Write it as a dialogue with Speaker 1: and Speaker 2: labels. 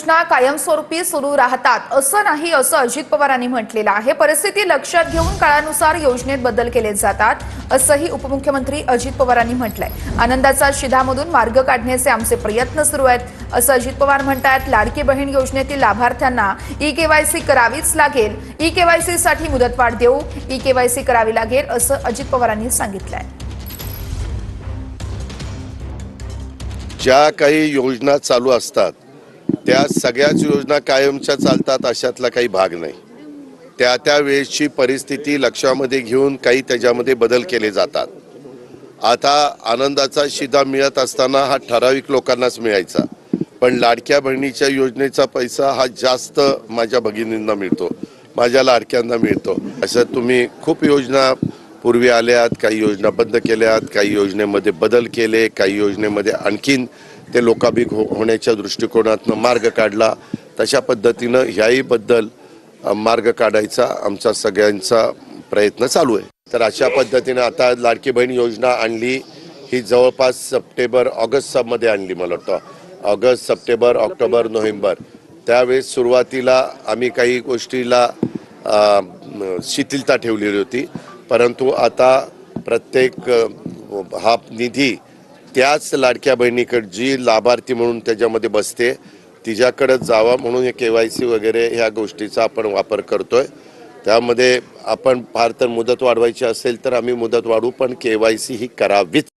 Speaker 1: योजना कायमस्वरूपी सुरू राहतात. असं नाही असं अजित पवारांनी म्हटलेलं आहे. परिस्थिती लक्षात घेऊन काळानुसार योजनेत बदल केले जातात असंही उपमुख्यमंत्री अजित पवारांनी म्हटलंय. आनंदाचा शिधामधून मार्ग काढण्याचे आमचे प्रयत्न सुरू आहेत असं अजित पवार म्हणतात लाडकी बहीण योजनेतील लाभार्थ्यांना ई केवायसी करावीच लागेल. ई केवायसी साठी मुदतवाढ देऊ ई केवायसी करावी लागेल असं अजित पवारांनी सांगितलंय.
Speaker 2: ज्या काही योजना चालू असतात त्या सगळ्याच योजना कायमच्या चालतात अशातला काही भाग नाही. त्या त्या वेळेसची परिस्थिती लक्षामध्ये घेऊन काही त्याच्यामध्ये बदल केले जातात. आता आनंदाचा शिदा मिळत असताना हा ठराविक लोकांनाच मिळायचा. पण लाडक्या बहिणीच्या योजनेचा पैसा हा जास्त माझ्या भगिनींना मिळतो माझ्या लाडक्यांना मिळतो. असं तुम्ही खूप योजना पूर्वी आल्यात काही योजना बंद केल्यात काही योजनेमध्ये बदल केले काही योजनेमध्ये आणखीन ते लोकाभिक हो होण्याच्या दृष्टिकोनातनं मार्ग काढला. तशा पद्धतीनं ह्याहीबद्दल मार्ग काढायचा आमचा सगळ्यांचा प्रयत्न चालू आहे. तर अशा पद्धतीनं आता लाडकी बहीण योजना आणली. ही जवळपास सप्टेंबर ऑगस्टमध्ये आणली मला वाटतं. August September October November. त्यावेळेस सुरुवातीला आम्ही काही गोष्टीला शिथिलता ठेवलेली होती. परंतु आता प्रत्येक हा निधी त्याच लाडक्या बहिणीकडे जी लाभार्थी म्हणून त्याच्यामध्ये बसते तिच्याकडे जावा म्हणून हे के वाय सी वगैरे ह्या गोष्टीचा आपण वापर करतोय. त्यामध्ये आपण फार तर मुदत वाढवायची असेल तर आम्ही मुदत वाढवू पण के वाय सी ही करावीच.